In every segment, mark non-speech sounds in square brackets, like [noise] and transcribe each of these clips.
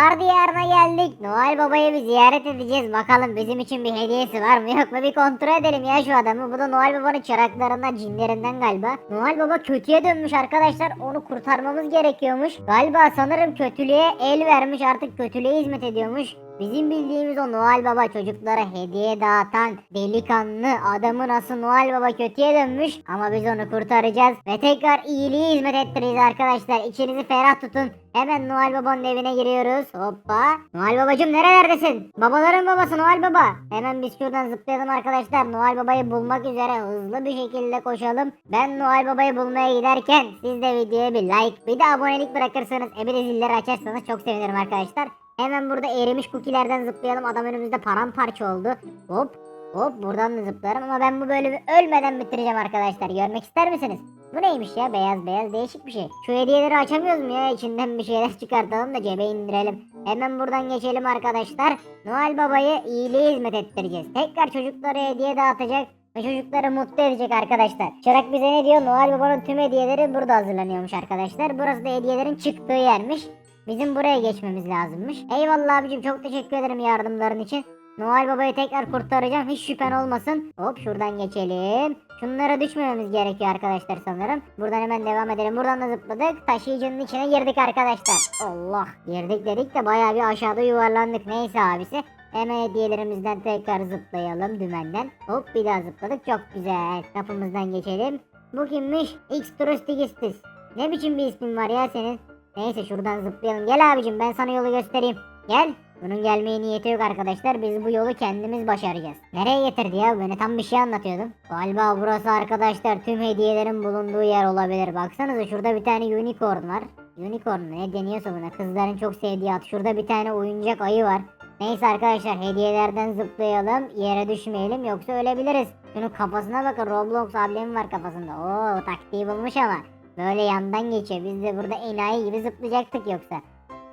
kar diyarına geldik. Noel Baba'yı bir ziyaret edeceğiz. Bakalım bizim için bir hediyesi var mı yok mu bir kontrol edelim ya şu adamı. Bu da Noel Baba'nın çıraklarından cinlerinden galiba. Noel Baba kötüye dönmüş arkadaşlar. Onu kurtarmamız gerekiyormuş. Galiba sanırım kötülüğe el vermiş artık kötülüğe hizmet ediyormuş. Bizim bildiğimiz o Noel Baba çocuklara hediye dağıtan delikanlı adamın asıl Noel Baba kötüye dönmüş ama biz onu kurtaracağız ve tekrar iyiliği hizmet ettireceğiz arkadaşlar. İçinizi ferah tutun. Hemen Noel Baba'nın evine giriyoruz. Hoppa. Noel Babacım nerelerdesin? Babaların babası Noel Baba. Hemen biz şuradan zıplayalım arkadaşlar. Noel Baba'yı bulmak üzere hızlı bir şekilde koşalım. Ben Noel Baba'yı bulmaya giderken siz de videoya bir like bir de abonelik bırakırsanız e bir de zilleri açarsanız çok sevinirim arkadaşlar. Hemen burada erimiş cookie'lerden zıplayalım. Adam önümüzde paramparça oldu. Hop hop buradan da zıplarım ama ben bu bölümü ölmeden bitireceğim arkadaşlar. Görmek ister misiniz? Bu neymiş ya beyaz beyaz değişik bir şey. Şu hediyeleri açamıyoruz mu ya? İçinden bir şeyler [laughs] çıkartalım da cebe indirelim. Hemen buradan geçelim arkadaşlar. Noel Baba'yı iyiliğe hizmet ettireceğiz. Tekrar çocuklara hediye dağıtacak ve çocukları mutlu edecek arkadaşlar. Çırak bize ne diyor? Noel Baba'nın tüm hediyeleri burada hazırlanıyormuş arkadaşlar. Burası da hediyelerin çıktığı yermiş. Bizim buraya geçmemiz lazımmış. Eyvallah abicim çok teşekkür ederim yardımların için. Noel Baba'yı tekrar kurtaracağım hiç şüphen olmasın. Hop şuradan geçelim. Şunlara düşmememiz gerekiyor arkadaşlar sanırım. Buradan hemen devam edelim. Buradan da zıpladık. Taşıyıcının içine girdik arkadaşlar. Allah. Girdik dedik de bayağı bir aşağıda yuvarlandık. Neyse abisi. Hemen hediyelerimizden tekrar zıplayalım dümenden. Hop bir daha zıpladık. Çok güzel. Kapımızdan geçelim. Bu kimmiş? X Trustigistis. Ne biçim bir ismin var ya senin? Neyse şuradan zıplayalım. Gel abicim ben sana yolu göstereyim. Gel. Bunun gelmeye niyeti yok arkadaşlar. Biz bu yolu kendimiz başaracağız. Nereye getirdi ya? Beni tam bir şey anlatıyordum. Galiba burası arkadaşlar tüm hediyelerin bulunduğu yer olabilir. Baksanıza şurada bir tane unicorn var. Unicorn ne deniyorsa buna. Kızların çok sevdiği at. Şurada bir tane oyuncak ayı var. Neyse arkadaşlar hediyelerden zıplayalım. Yere düşmeyelim yoksa ölebiliriz. Şunun kafasına bakın Roblox ablemi var kafasında. Oo taktiği bulmuş ama. Böyle yandan geçiyor. Biz de burada enayi gibi zıplayacaktık yoksa.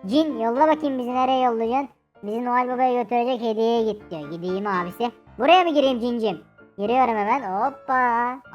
Cin yolla bakayım bizi nereye yollayacaksın? Bizi Noel Baba'ya götürecek hediyeye git diyor. Gideyim abisi. Buraya mı gireyim cincim? Giriyorum hemen. Hoppa.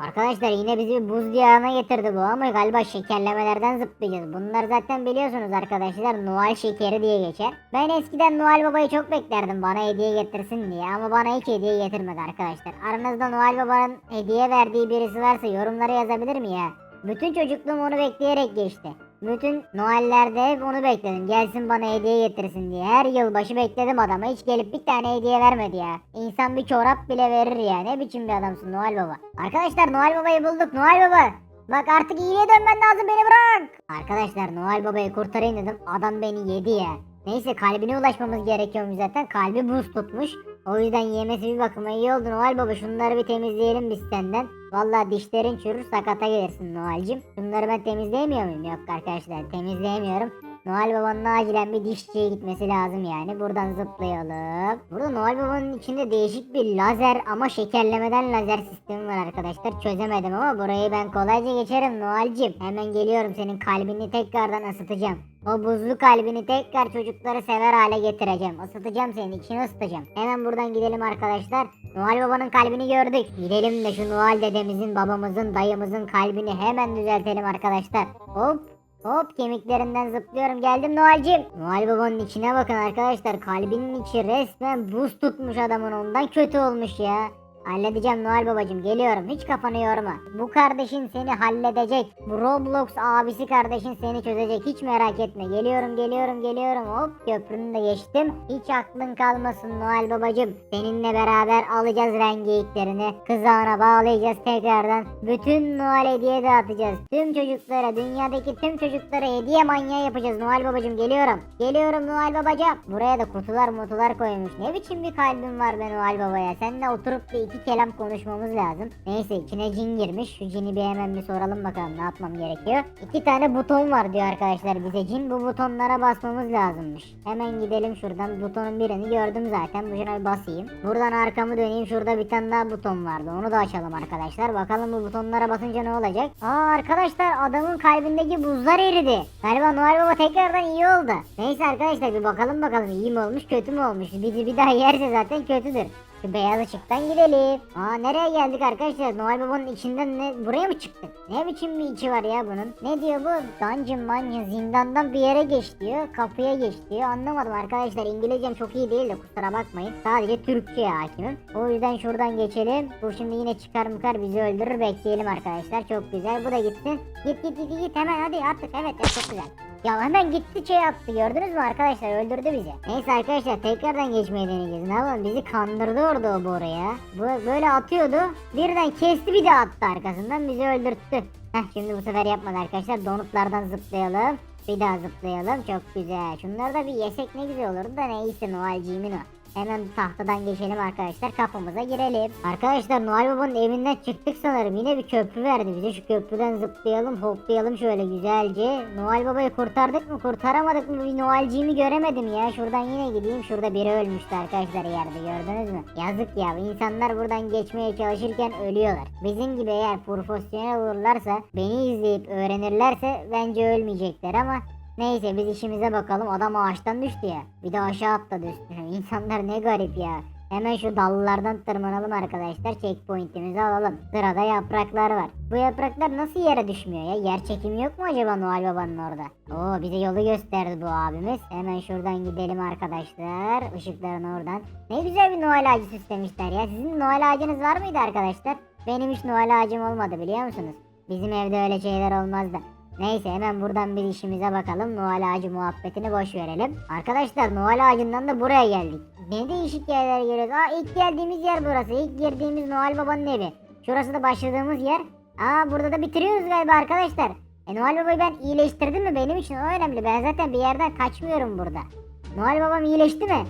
Arkadaşlar yine bizi bir buz diyarına getirdi bu ama galiba şekerlemelerden zıplayacağız. Bunlar zaten biliyorsunuz arkadaşlar Noel şekeri diye geçer. Ben eskiden Noel Baba'yı çok beklerdim bana hediye getirsin diye ama bana hiç hediye getirmedi arkadaşlar. Aranızda Noel Baba'nın hediye verdiği birisi varsa yorumlara yazabilir mi ya? Bütün çocukluğum onu bekleyerek geçti. Bütün Noel'lerde hep onu bekledim. Gelsin bana hediye getirsin diye. Her yılbaşı bekledim adama. Hiç gelip bir tane hediye vermedi ya. İnsan bir çorap bile verir ya. Ne biçim bir adamsın Noel Baba. Arkadaşlar Noel Baba'yı bulduk. Noel Baba. Bak artık iyiliğe dönmen lazım beni bırak. Arkadaşlar Noel Baba'yı kurtarayım dedim. Adam beni yedi ya. Neyse kalbine ulaşmamız gerekiyormuş zaten. Kalbi buz tutmuş. O yüzden yemesi bir bakıma iyi oldu Noel Baba. Şunları bir temizleyelim biz senden. Vallahi dişlerin çürür sakata gelirsin Noel'cim. Bunları ben temizleyemiyor muyum? Yok arkadaşlar temizleyemiyorum. Noel Baba'nın acilen bir dişçiye gitmesi lazım yani. Buradan zıplayalım. Burada Noel Baba'nın içinde değişik bir lazer ama şekerlemeden lazer sistemi var arkadaşlar. Çözemedim ama burayı ben kolayca geçerim Noel'cim. Hemen geliyorum senin kalbini tekrardan ısıtacağım. O buzlu kalbini tekrar çocukları sever hale getireceğim. Isıtacağım senin içini ısıtacağım. Hemen buradan gidelim arkadaşlar. Noel Baba'nın kalbini gördük. Gidelim de şu Noel dedemizin, babamızın, dayımızın kalbini hemen düzeltelim arkadaşlar. Hop Hop kemiklerinden zıplıyorum geldim Noel'cim. Noel babanın içine bakın arkadaşlar kalbinin içi resmen buz tutmuş adamın ondan kötü olmuş ya. Halledeceğim Noel babacım geliyorum hiç kafanı yorma. Bu kardeşin seni halledecek. Bu Roblox abisi kardeşin seni çözecek hiç merak etme. Geliyorum geliyorum geliyorum hop köprünü de geçtim. Hiç aklın kalmasın Noel babacım. Seninle beraber alacağız rengeyiklerini. Kızağına bağlayacağız tekrardan. Bütün Noel hediye dağıtacağız. Tüm çocuklara dünyadaki tüm çocuklara hediye manyağı yapacağız Noel babacım geliyorum. Geliyorum Noel babacım. Buraya da kutular mutular koymuş. Ne biçim bir kalbin var be Noel babaya. Seninle oturup bir iki kelam konuşmamız lazım. Neyse içine cin girmiş. Şu cini bir hemen bir soralım bakalım ne yapmam gerekiyor. İki tane buton var diyor arkadaşlar bize cin. Bu butonlara basmamız lazımmış. Hemen gidelim şuradan. Butonun birini gördüm zaten. Buna bir basayım. Buradan arkamı döneyim. Şurada bir tane daha buton vardı. Onu da açalım arkadaşlar. Bakalım bu butonlara basınca ne olacak? Aa arkadaşlar adamın kalbindeki buzlar eridi. Galiba Noel Baba tekrardan iyi oldu. Neyse arkadaşlar bir bakalım bakalım iyi mi olmuş kötü mü olmuş. Bizi bir daha yerse zaten kötüdür. Şu beyaz ışıktan gidelim. Aa nereye geldik arkadaşlar? Noel Baba'nın içinden ne? Buraya mı çıktık? Ne biçim bir içi var ya bunun? Ne diyor bu? Dungeon manyon zindandan bir yere geç diyor. Kapıya geç diyor. Anlamadım arkadaşlar. İngilizcem çok iyi değil de kusura bakmayın. Sadece Türkçe'ye hakimim. O yüzden şuradan geçelim. Bu şimdi yine çıkar mıkar bizi öldürür. Bekleyelim arkadaşlar. Çok güzel. Bu da gitsin. Git git git git hemen hadi artık. Evet ya çok güzel. Ya hemen gitti şey yaptı gördünüz mü arkadaşlar öldürdü bizi. Neyse arkadaşlar tekrardan geçmeye deneyeceğiz. Ne yapalım bizi kandırdı orada o Bora'ya. Bu böyle atıyordu. Birden kesti bir de attı arkasından bizi öldürttü. Heh şimdi bu sefer yapmadı arkadaşlar. Donutlardan zıplayalım. Bir daha zıplayalım. Çok güzel. Şunları da bir yesek ne güzel olurdu da neyse Noel'ciğimin o. Hemen tahtadan geçelim arkadaşlar kapımıza girelim. Arkadaşlar Noel Baba'nın evinden çıktık sanırım. Yine bir köprü verdi bize. Şu köprüden zıplayalım hoplayalım şöyle güzelce. Noel Baba'yı kurtardık mı kurtaramadık mı bir Noel'ciğimi göremedim ya. Şuradan yine gideyim. Şurada biri ölmüştü arkadaşlar yerde gördünüz mü? Yazık ya insanlar buradan geçmeye çalışırken ölüyorlar. Bizim gibi eğer profesyonel olurlarsa beni izleyip öğrenirlerse bence ölmeyecekler ama Neyse biz işimize bakalım adam ağaçtan düştü ya. Bir de aşağı atladı üstüne. [laughs] İnsanlar ne garip ya. Hemen şu dallardan tırmanalım arkadaşlar. Checkpoint'imizi alalım. Sırada yapraklar var. Bu yapraklar nasıl yere düşmüyor ya? Yer çekimi yok mu acaba Noel Baba'nın orada? Oo bize yolu gösterdi bu abimiz. Hemen şuradan gidelim arkadaşlar. Işıkların oradan. Ne güzel bir Noel ağacı süslemişler ya. Sizin Noel ağacınız var mıydı arkadaşlar? Benim hiç Noel ağacım olmadı biliyor musunuz? Bizim evde öyle şeyler olmazdı. Neyse hemen buradan bir işimize bakalım. Noel ağacı muhabbetini boş verelim. Arkadaşlar Noel ağacından da buraya geldik. Ne değişik yerler görüyoruz. Aa ilk geldiğimiz yer burası. İlk girdiğimiz Noel Baba'nın evi. Şurası da başladığımız yer. Aa burada da bitiriyoruz galiba arkadaşlar. E Noel Baba'yı ben iyileştirdim mi benim için o önemli. Ben zaten bir yerden kaçmıyorum burada. Noel Babam iyileşti mi?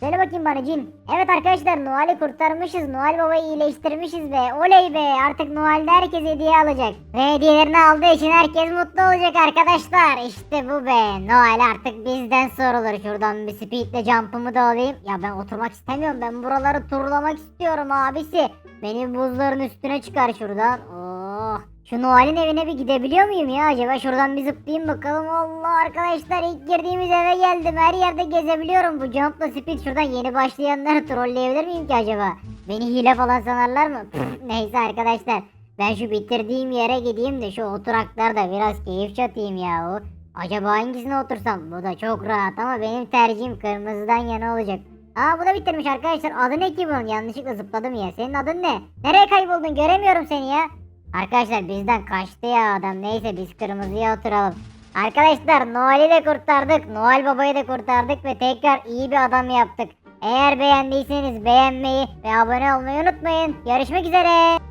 Söyle bakayım bana Cin. Evet arkadaşlar Noel'i kurtarmışız. Noel Baba'yı iyileştirmişiz be. Oley be. Artık Noel'de herkes hediye alacak. Ve hediyelerini aldığı için herkes mutlu olacak arkadaşlar. İşte bu be. Noel artık bizden sorulur. Şuradan bir speedle jump'ımı da alayım. Ya ben oturmak istemiyorum. Ben buraları turlamak istiyorum abisi. Beni buzların üstüne çıkar şuradan. Oh. Şu Noel'in evine bir gidebiliyor muyum ya acaba? Şuradan bir zıplayayım bakalım. Allah arkadaşlar ilk girdiğimiz eve geldim. Her yerde gezebiliyorum. Bu jump'la speed şuradan yeni başlayanları trolleyebilir miyim ki acaba? Beni hile falan sanarlar mı? Neyse arkadaşlar. Ben şu bitirdiğim yere gideyim de şu oturaklarda biraz keyif çatayım ya. Acaba hangisine otursam? Bu da çok rahat ama benim tercihim kırmızıdan yana olacak. Aa bu da bitirmiş arkadaşlar. Adı ne ki bunun? Yanlışlıkla zıpladım ya. Senin adın ne? Nereye kayboldun? Göremiyorum seni ya. Arkadaşlar bizden kaçtı ya adam. Neyse biz kırmızıya oturalım. Arkadaşlar Noel'i de kurtardık. Noel Baba'yı da kurtardık ve tekrar iyi bir adam yaptık. Eğer beğendiyseniz beğenmeyi ve abone olmayı unutmayın. Görüşmek üzere.